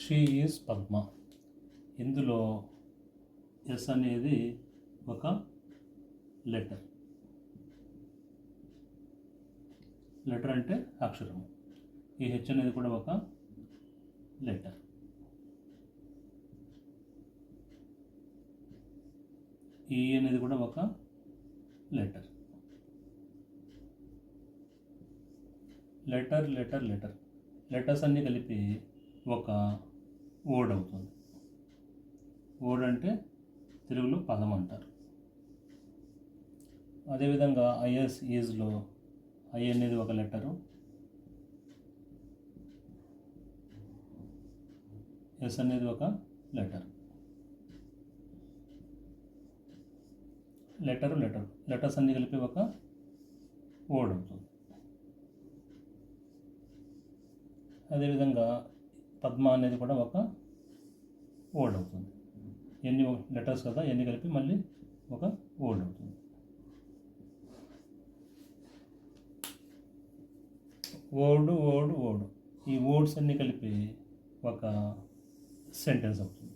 She is Padma. ఇందులో yes అనేది ఒక లెటర్. లెటర్ అంటే అక్షరము. ఈ హెచ్ అనేది కూడా ఒక లెటర్. ఈ అనేది కూడా ఒక letter. Letter letter letter. Letters అన్నీ కలిపి ఒక ఓడ్ అవుతుంది ఓడ్ అంటే తెలుగులో పదం అంటారు. అదేవిధంగా ఐఎస్ ఈజ్లో ఐ అనేది ఒక లెటరు. ఎస్ అనేది ఒక లెటర్. Letter letter. లెటర్స్ అన్ని కలిపి ఒక వర్డ్ అవుతుంది అదేవిధంగా పద్మ అనేది కూడా ఒక ఓల్డ్ అవుతుంది. ఎన్ని లెటర్స్ కదా ఎన్ని కలిపి మళ్ళీ ఒక ఓల్డ్ అవుతుంది. ఓడు ఓడు ఓడు ఈ ఓడ్స్ అన్ని కలిపి ఒక సెంటెన్స్ అవుతుంది.